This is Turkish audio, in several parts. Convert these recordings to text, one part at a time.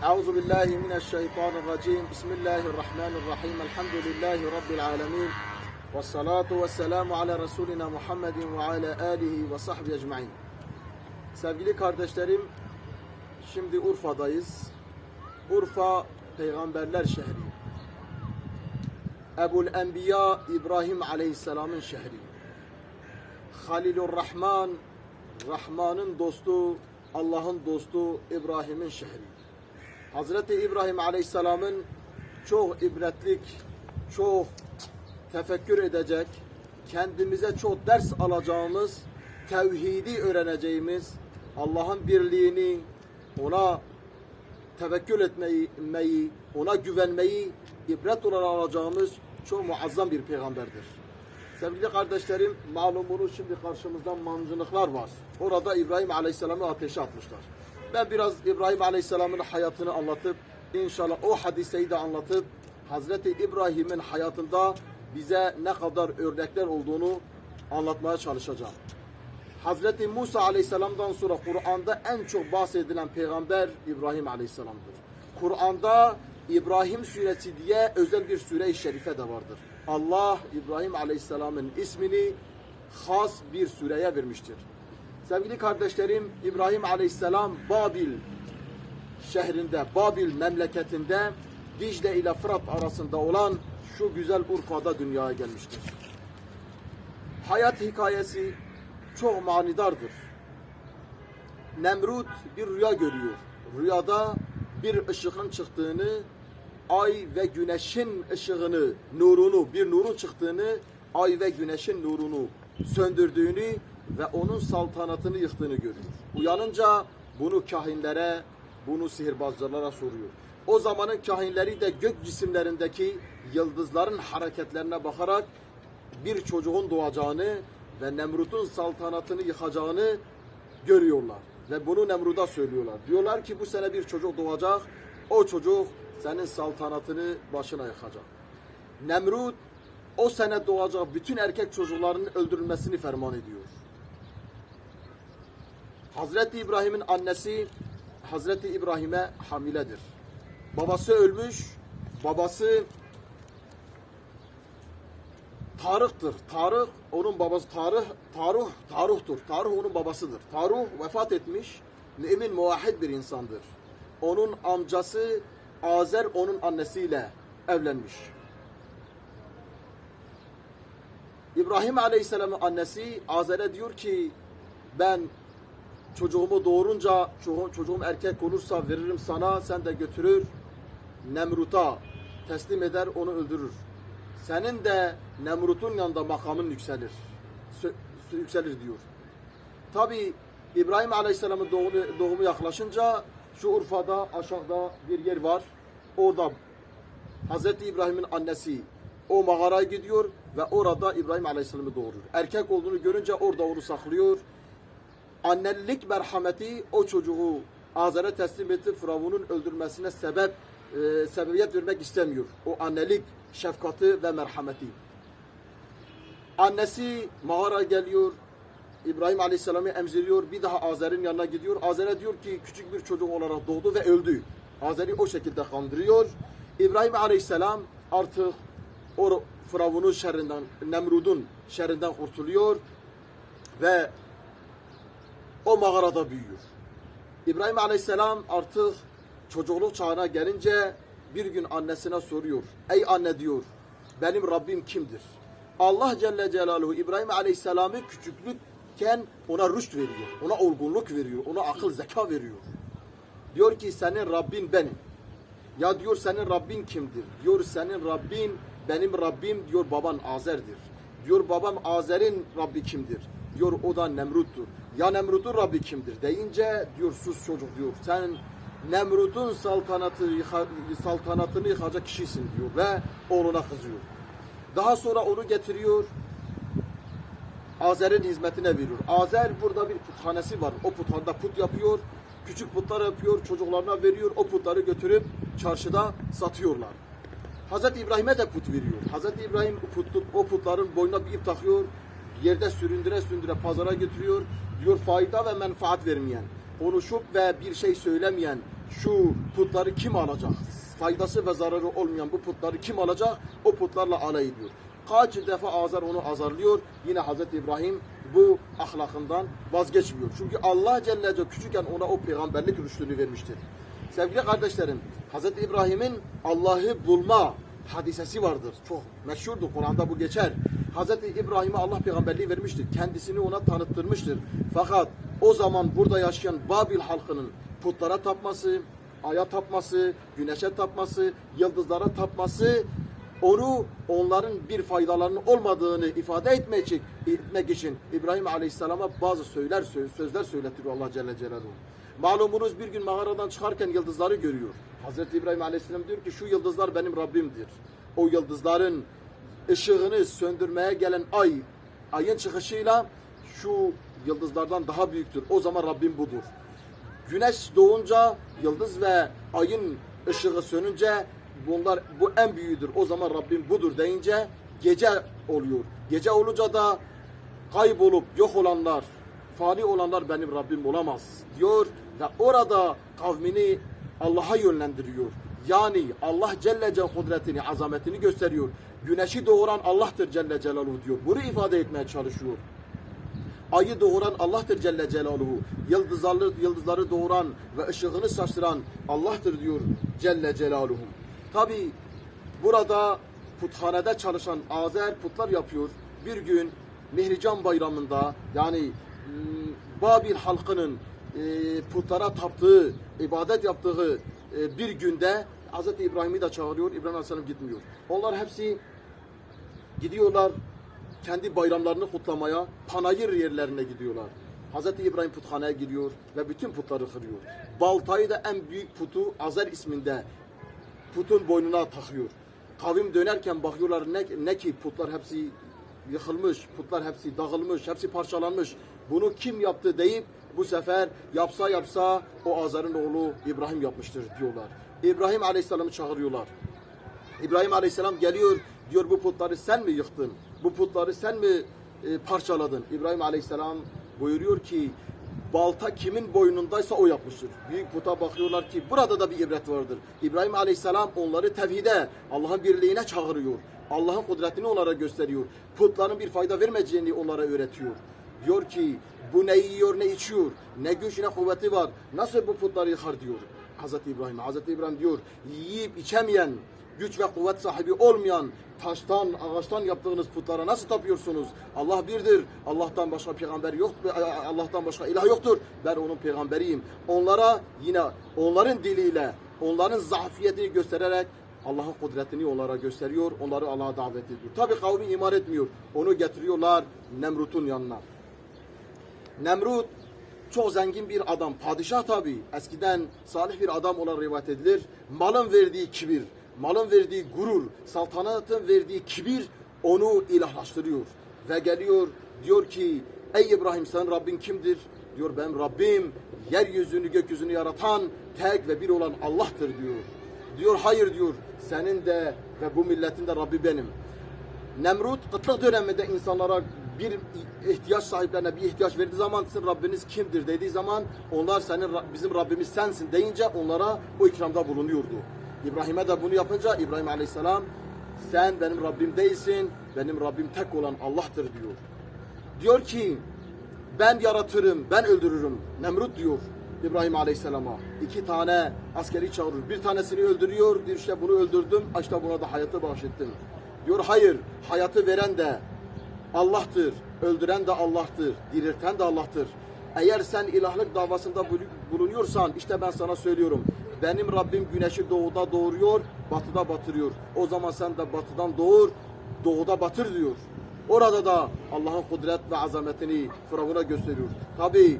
أعوذ بالله من الشيطان الرجيم بسم الله الرحمن الرحيم الحمد لله رب العالمين والصلاة والسلام على Resulina Muhammedin ve ala alihi ve sahbihi ecmain. Sevgili kardeşlerim, şimdi Urfa'dayız. Urfa peygamberler şehri. Ebul Enbiya İbrahim Aleyhisselam'ın şehri. Halilur Rahman, Rahman'ın dostu, Allah'ın dostu İbrahim'in şehri. Hazreti İbrahim Aleyhisselam'ın çok ibretlik, çok tefekkür edecek, kendimize çok ders alacağımız, tevhidi öğreneceğimiz, Allah'ın birliğini, ona tevekkül etmeyi, ona güvenmeyi ibret olarak alacağımız çok muazzam bir peygamberdir. Sevgili kardeşlerim, malumunuz şimdi karşımızda mancınıklar var. Orada İbrahim Aleyhisselam'ı ateşe atmışlar. Ben biraz İbrahim Aleyhisselam'ın hayatını anlatıp, inşallah o hadiseyi de anlatıp, Hazreti İbrahim'in hayatında bize ne kadar örnekler olduğunu anlatmaya çalışacağım. Hazreti Musa Aleyhisselam'dan sonra Kur'an'da en çok bahsedilen peygamber İbrahim Aleyhisselam'dır. Kur'an'da İbrahim suresi diye özel bir sure-i şerife de vardır. Allah İbrahim Aleyhisselam'ın ismini has bir sureye vermiştir. Sevgili kardeşlerim İbrahim Aleyhisselam Babil şehrinde, Babil memleketinde Dicle ile Fırat arasında olan şu güzel Urfa'da dünyaya gelmiştir. Hayat hikayesi çok manidardır. Nemrut bir rüya görüyor. Rüyada bir ışığın çıktığını, ay ve güneşin ışığını, nurunu, bir nurun çıktığını, ay ve güneşin nurunu söndürdüğünü ve onun saltanatını yıktığını görüyor. Uyanınca bunu kahinlere, bunu sihirbazlara soruyor. O zamanın kahinleri de gök cisimlerindeki yıldızların hareketlerine bakarak bir çocuğun doğacağını ve Nemrut'un saltanatını yıkacağını görüyorlar. Ve bunu Nemrut'a söylüyorlar. Diyorlar ki bu sene bir çocuk doğacak. O çocuk senin saltanatını başına yıkacak. Nemrut o sene doğacak bütün erkek çocuklarının öldürülmesini ferman ediyor. Hazreti İbrahim'in annesi Hazreti İbrahim'e hamiledir. Babası ölmüş. Babası Tarık'tır. Tarık onun babası Tarık, Taruh, Taruh'tur. Taruh onun babasıdır. Taruh vefat etmiş. Mümin muvahhid bir insandır. Onun amcası Azer onun annesiyle evlenmiş. İbrahim Aleyhisselam'ın annesi Azer'e diyor ki ben çocuğumu doğurunca çocuğum, erkek olursa veririm sana sen de götürür Nemrut'a teslim eder onu öldürür. Senin de Nemrut'un yanında makamın yükselir. Yükselir diyor. Tabi İbrahim Aleyhisselam'ın doğumu, doğumu yaklaşınca şu Urfa'da aşağıda bir yer var. Orada Hazreti İbrahim'in annesi o mağaraya gidiyor ve orada İbrahim Aleyhisselam'ı doğurur. Erkek olduğunu görünce orada onu saklıyor. Annelik merhameti o çocuğu Azer'e teslim etti. Firavun'un öldürmesine sebep e, sebebiyet vermek istemiyor. O annelik şefkati ve merhameti. Annesi mağara geliyor. İbrahim Aleyhisselam'ı emziriyor. Bir daha Azer'in yanına gidiyor. Azer'e diyor ki küçük bir çocuk olarak doğdu ve öldü. Azer'i o şekilde kandırıyor. İbrahim Aleyhisselam artık o Firavun'un şerrinden, Nemrud'un şerrinden kurtuluyor ve o mağarada büyüyor. İbrahim Aleyhisselam artık çocukluk çağına gelince bir gün annesine soruyor. Ey anne diyor, benim Rabbim kimdir? Allah Celle Celaluhu İbrahim Aleyhisselam'ı küçüklükken ona rüşt veriyor, ona olgunluk veriyor, ona akıl zeka veriyor. Diyor ki senin Rabbin benim. Ya diyor senin Rabbin kimdir? Diyor senin Rabbin benim Rabbim diyor baban Azer'dir. Diyor babam Azer'in Rabbi kimdir? Diyor o da Nemrut'tur. Ya Nemrut'un Rabbi kimdir? Deyince diyor sus çocuk diyor. Sen Nemrut'un saltanatı, saltanatını yıkacak kişisin diyor ve oğluna kızıyor. Daha sonra onu getiriyor. Azer'in hizmetine veriyor. Azer burada bir puthanesi var. O puthanda put yapıyor. Küçük putlar yapıyor. Çocuklarına veriyor. O putları götürüp çarşıda satıyorlar. Hazreti İbrahim'e de put veriyor. Hazreti İbrahim o, put, o putların boynuna bir ip takıyor. Yerde süründüre süründüre pazara götürüyor. Diyor fayda ve menfaat vermeyen. konuşup ve bir şey söylemeyen şu putları kim alacak? Faydası ve zararı olmayan bu putları kim alacak? O putlarla alay ediyor. Kaç defa Azar onu azarlıyor. Yine Hazreti İbrahim bu ahlakından vazgeçmiyor. Çünkü Allah Celle Celaluhu küçükken ona o peygamberlik rüştünü vermiştir. Sevgili kardeşlerim, Hazreti İbrahim'in Allah'ı bulma hadisesi vardır. Çok meşhurdur. Kur'an'da bu geçer. Hazreti İbrahim'e Allah peygamberliği vermiştir. Kendisini ona tanıttırmıştır. Fakat o zaman burada yaşayan Babil halkının putlara tapması, aya tapması, güneşe tapması, yıldızlara tapması onu onların bir faydalarının olmadığını ifade için, etmek için İbrahim Aleyhisselam'a bazı söyler sözler söyletiriyor Allah Celle Celaluhu. Malumunuz bir gün mağaradan çıkarken yıldızları görüyor. Hazreti İbrahim Aleyhisselam diyor ki şu yıldızlar benim Rabbimdir. O yıldızların ışığını söndürmeye gelen ay, ayın çıkışıyla şu yıldızlardan daha büyüktür. O zaman Rabbim budur. Güneş doğunca yıldız ve ayın ışığı sönünce bunlar bu en büyüğüdür. O zaman Rabbim budur deyince gece oluyor. Gece olunca da kaybolup yok olanlar, fani olanlar benim Rabbim olamaz diyor ve orada kavmini Allah'a yönlendiriyor. Yani Allah Celle Celle kudretini, azametini gösteriyor. Güneşi doğuran Allah'tır Celle Celaluhu diyor. Bunu ifade etmeye çalışıyor. Ayı doğuran Allah'tır Celle Celaluhu. Yıldızları, yıldızları doğuran ve ışığını saçtıran Allah'tır diyor Celle Celaluhu. Tabi burada puthanede çalışan Azer putlar yapıyor. Bir gün Mihrican bayramında yani m, Babil halkının e, putlara taptığı, ibadet yaptığı e, bir günde Hz. İbrahim'i de çağırıyor. İbrahim Aleyhisselam gitmiyor. Onlar hepsi gidiyorlar kendi bayramlarını kutlamaya panayır yerlerine gidiyorlar. Hz. İbrahim puthaneye giriyor ve bütün putları kırıyor. Baltayı da en büyük putu Azer isminde putun boynuna takıyor. Kavim dönerken bakıyorlar ne, ne ki putlar hepsi yıkılmış, putlar hepsi dağılmış, hepsi parçalanmış. Bunu kim yaptı deyip bu sefer yapsa yapsa o Azar'ın oğlu İbrahim yapmıştır diyorlar. İbrahim Aleyhisselam'ı çağırıyorlar. İbrahim Aleyhisselam geliyor diyor bu putları sen mi yıktın? Bu putları sen mi e, parçaladın? İbrahim Aleyhisselam buyuruyor ki balta kimin boynundaysa o yapmıştır. Büyük puta bakıyorlar ki burada da bir ibret vardır. İbrahim Aleyhisselam onları tevhide, Allah'ın birliğine çağırıyor. Allah'ın kudretini onlara gösteriyor. Putların bir fayda vermeyeceğini onlara öğretiyor. Diyor ki bu ne yiyor ne içiyor, ne güç ne kuvveti var. Nasıl bu putları yıkar diyor. Hazreti İbrahim. Hazreti İbrahim diyor yiyip içemeyen, güç ve kuvvet sahibi olmayan taştan, ağaçtan yaptığınız putlara nasıl tapıyorsunuz? Allah birdir. Allah'tan başka peygamber yok. Allah'tan başka ilah yoktur. Ben onun peygamberiyim. Onlara yine onların diliyle, onların zafiyetini göstererek Allah'ın kudretini onlara gösteriyor. Onları Allah'a davet ediyor. Tabi kavmi iman etmiyor. Onu getiriyorlar Nemrut'un yanına. Nemrut çok zengin bir adam. Padişah tabi. Eskiden salih bir adam olan rivayet edilir. Malın verdiği kibir, malın verdiği gurur, saltanatın verdiği kibir onu ilahlaştırıyor. Ve geliyor diyor ki ey İbrahim sen Rabbin kimdir? Diyor ben Rabbim yeryüzünü gökyüzünü yaratan tek ve bir olan Allah'tır diyor. Diyor hayır diyor senin de ve bu milletin de Rabbi benim. Nemrut kıtlık döneminde insanlara bir ihtiyaç sahiplerine bir ihtiyaç verdiği zaman sizin Rabbiniz kimdir dediği zaman onlar senin bizim Rabbimiz sensin deyince onlara o ikramda bulunuyordu. İbrahim'e de bunu yapınca İbrahim Aleyhisselam sen benim Rabbim değilsin benim Rabbim tek olan Allah'tır diyor. Diyor ki ben yaratırım ben öldürürüm Nemrut diyor İbrahim Aleyhisselam'a. iki tane askeri çağırır. Bir tanesini öldürüyor. Diyor işte bunu öldürdüm. İşte buna da hayatı bahşettim. Diyor hayır hayatı veren de Allah'tır. Öldüren de Allah'tır. Dirilten de Allah'tır. Eğer sen ilahlık davasında bulunuyorsan işte ben sana söylüyorum. Benim Rabbim güneşi doğuda doğuruyor, batıda batırıyor. O zaman sen de batıdan doğur, doğuda batır diyor. Orada da Allah'ın kudret ve azametini Firavun'a gösteriyor. Tabi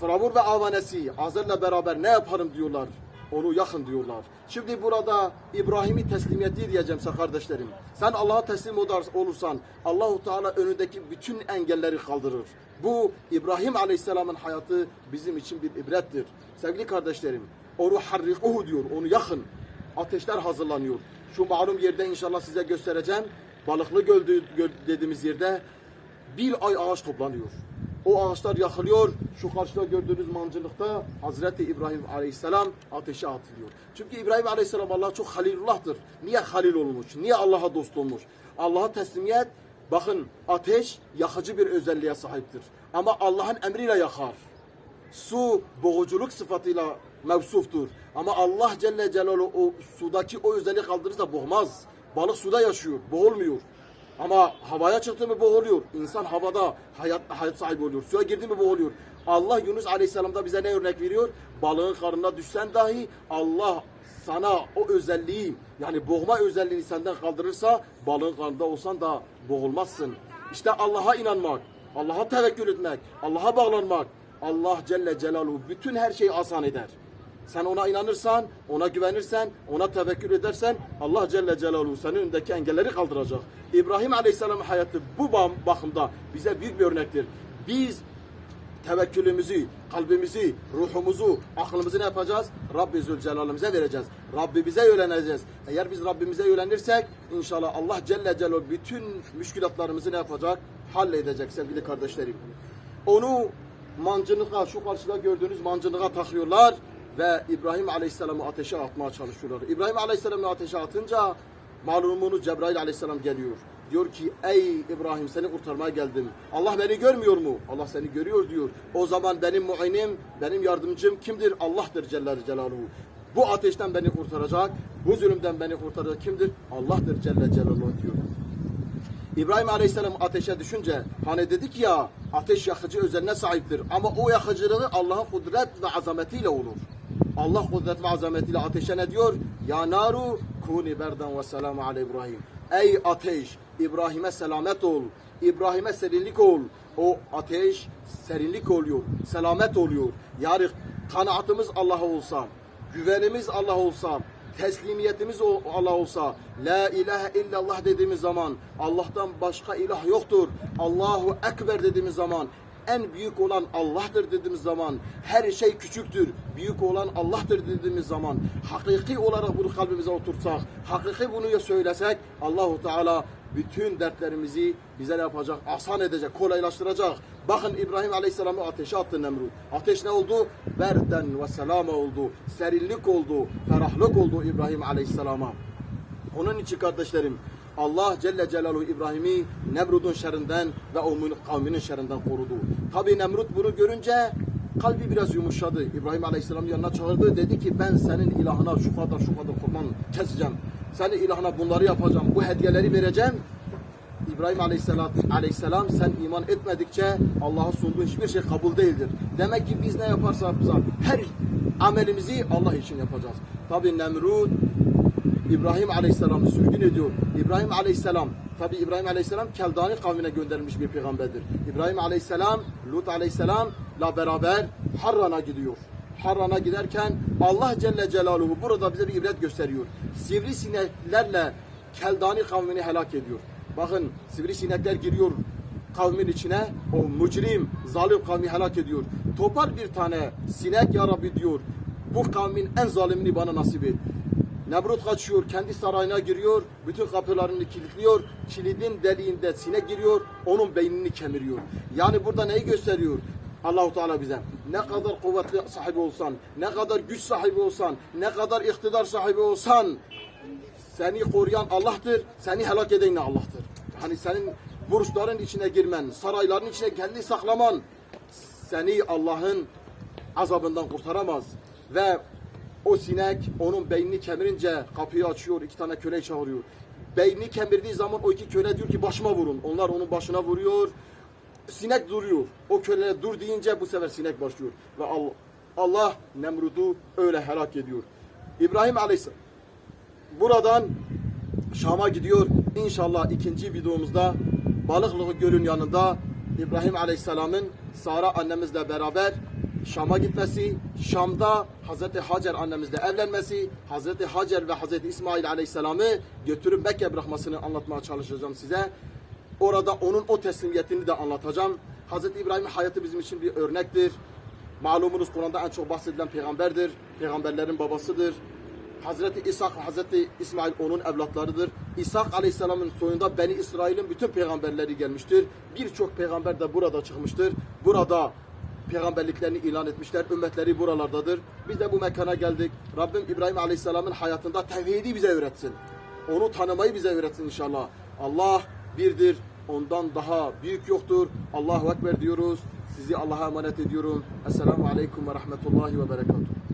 Firavun ve avanesi Azer'le beraber ne yaparım diyorlar. Onu yakın diyorlar. Şimdi burada İbrahim'i teslimiyeti diyeceğim size kardeşlerim. Sen Allah'a teslim olursan Allahu Teala önündeki bütün engelleri kaldırır. Bu İbrahim Aleyhisselam'ın hayatı bizim için bir ibrettir. Sevgili kardeşlerim, onu harrikuhu diyor, onu yakın. Ateşler hazırlanıyor. Şu malum yerde inşallah size göstereceğim. Balıklı göl dediğimiz yerde bir ay ağaç toplanıyor. O ağaçlar yakılıyor. Şu karşıda gördüğünüz mancınıkta Hazreti İbrahim Aleyhisselam ateşe atılıyor. Çünkü İbrahim Aleyhisselam Allah çok halilullah'tır. Niye halil olmuş? Niye Allah'a dost olmuş? Allah'a teslimiyet bakın ateş yakıcı bir özelliğe sahiptir. Ama Allah'ın emriyle yakar. Su boğuculuk sıfatıyla mevsuftur. Ama Allah Celle Celaluhu o sudaki o özelliği kaldırırsa boğmaz. Balık suda yaşıyor, boğulmuyor. Ama havaya çıktı mı boğuluyor. İnsan havada hayat, hayat sahibi oluyor. Suya girdi mi boğuluyor. Allah Yunus Aleyhisselam'da bize ne örnek veriyor? Balığın karnına düşsen dahi Allah sana o özelliği yani boğma özelliğini senden kaldırırsa balığın karnında olsan da boğulmazsın. İşte Allah'a inanmak, Allah'a tevekkül etmek, Allah'a bağlanmak, Allah Celle Celaluhu bütün her şeyi asan eder. Sen ona inanırsan, ona güvenirsen, ona tevekkül edersen Allah Celle Celaluhu senin önündeki engelleri kaldıracak. İbrahim Aleyhisselam'ın hayatı bu bakımda bize büyük bir örnektir. Biz tevekkülümüzü, kalbimizi, ruhumuzu, aklımızı ne yapacağız? Rabbi Zülcelal'imize vereceğiz. Rabbimize yöneleceğiz. Eğer biz Rabbimize yönelirsek inşallah Allah Celle Celaluhu bütün müşkülatlarımızı ne yapacak? Halledecek sevgili kardeşlerim. Onu mancınığa, şu karşıda gördüğünüz mancınığa takıyorlar ve İbrahim Aleyhisselam'ı ateşe atmaya çalışıyorlar. İbrahim Aleyhisselam'ı ateşe atınca malumunuz Cebrail Aleyhisselam geliyor. Diyor ki ey İbrahim seni kurtarmaya geldim. Allah beni görmüyor mu? Allah seni görüyor diyor. O zaman benim muinim, benim yardımcım kimdir? Allah'tır Celle Celaluhu. Bu ateşten beni kurtaracak, bu zulümden beni kurtaracak kimdir? Allah'tır Celle Celaluhu diyor. İbrahim Aleyhisselam ateşe düşünce hani dedik ya ateş yakıcı özelliğine sahiptir ama o yakıcılığı Allah'ın kudret ve azametiyle olur. Allah kudret ve azametiyle ateşe ne diyor? Ya naru kuni berden ve selamu ala İbrahim. Ey ateş İbrahim'e selamet ol. İbrahim'e serinlik ol. O ateş serinlik oluyor. Selamet oluyor. Yani kanaatımız Allah'a olsa, güvenimiz Allah olsa, teslimiyetimiz Allah olsa, La ilahe illallah dediğimiz zaman, Allah'tan başka ilah yoktur. Allahu Ekber dediğimiz zaman, en büyük olan Allah'tır dediğimiz zaman, her şey küçüktür, büyük olan Allah'tır dediğimiz zaman, hakiki olarak bunu kalbimize oturtsak, hakiki bunu söylesek, Allahu Teala bütün dertlerimizi bize ne yapacak? Asan edecek, kolaylaştıracak. Bakın İbrahim Aleyhisselam'ı ateşe attı Nemrut. Ateş ne oldu? Berden ve selama oldu. Serinlik oldu, ferahlık oldu İbrahim Aleyhisselam'a. Onun için kardeşlerim Allah Celle Celaluhu İbrahim'i Nemrut'un şerrinden ve o kavminin şerrinden korudu. Tabi Nemrut bunu görünce kalbi biraz yumuşadı. İbrahim Aleyhisselam yanına çağırdı. Dedi ki ben senin ilahına şu kadar şu kadar kurban keseceğim. Senin ilahına bunları yapacağım. Bu hediyeleri vereceğim. İbrahim Aleyhisselam, Aleyhisselam sen iman etmedikçe Allah'a sunduğu hiçbir şey kabul değildir. Demek ki biz ne yaparsak yapsak her amelimizi Allah için yapacağız. Tabi Nemrut İbrahim Aleyhisselam'ı sürgün ediyor. İbrahim Aleyhisselam, tabi İbrahim Aleyhisselam Keldani kavmine gönderilmiş bir peygamberdir. İbrahim Aleyhisselam, Lut Aleyhisselam'la beraber Harran'a gidiyor. Harran'a giderken Allah Celle Celaluhu burada bize bir ibret gösteriyor. Sivrisineklerle Keldani kavmini helak ediyor. Bakın sivrisinekler giriyor kavmin içine o mücrim, zalim kavmi helak ediyor. Topar bir tane sinek ya Rabbi diyor. Bu kavmin en zalimini bana nasip et. Nemrut kaçıyor, kendi sarayına giriyor, bütün kapılarını kilitliyor, kilidin deliğinde sinek giriyor, onun beynini kemiriyor. Yani burada neyi gösteriyor? Allahu Teala bize ne kadar kuvvetli sahibi olsan, ne kadar güç sahibi olsan, ne kadar iktidar sahibi olsan seni koruyan Allah'tır, seni helak eden de Allah'tır. Hani senin burçların içine girmen, sarayların içine kendi saklaman seni Allah'ın azabından kurtaramaz. Ve o sinek onun beynini kemirince kapıyı açıyor, iki tane köle çağırıyor. Beynini kemirdiği zaman o iki köle diyor ki başıma vurun. Onlar onun başına vuruyor. Sinek duruyor. O köle dur deyince bu sefer sinek başlıyor. Ve Allah, Allah Nemrut'u öyle helak ediyor. İbrahim Aleyhisselam buradan Şam'a gidiyor. İnşallah ikinci videomuzda Balıklı Göl'ün yanında İbrahim Aleyhisselam'ın Sara annemizle beraber Şam'a gitmesi, Şam'da Hazreti Hacer annemizle evlenmesi, Hazreti Hacer ve Hazreti İsmail Aleyhisselam'ı götürüp Mekke bırakmasını anlatmaya çalışacağım size. Orada onun o teslimiyetini de anlatacağım. Hazreti İbrahim'in hayatı bizim için bir örnektir. Malumunuz Kur'an'da en çok bahsedilen peygamberdir. Peygamberlerin babasıdır. Hazreti İsa, Hazreti İsmail onun evlatlarıdır. İshak Aleyhisselam'ın soyunda Beni İsrail'in bütün peygamberleri gelmiştir. Birçok peygamber de burada çıkmıştır. Burada peygamberliklerini ilan etmişler. Ümmetleri buralardadır. Biz de bu mekana geldik. Rabbim İbrahim Aleyhisselam'ın hayatında tevhidi bize öğretsin. Onu tanımayı bize öğretsin inşallah. Allah birdir. Ondan daha büyük yoktur. Allahu Ekber diyoruz. Sizi Allah'a emanet ediyorum. Esselamu Aleyküm ve Rahmetullahi ve Berekatuhu.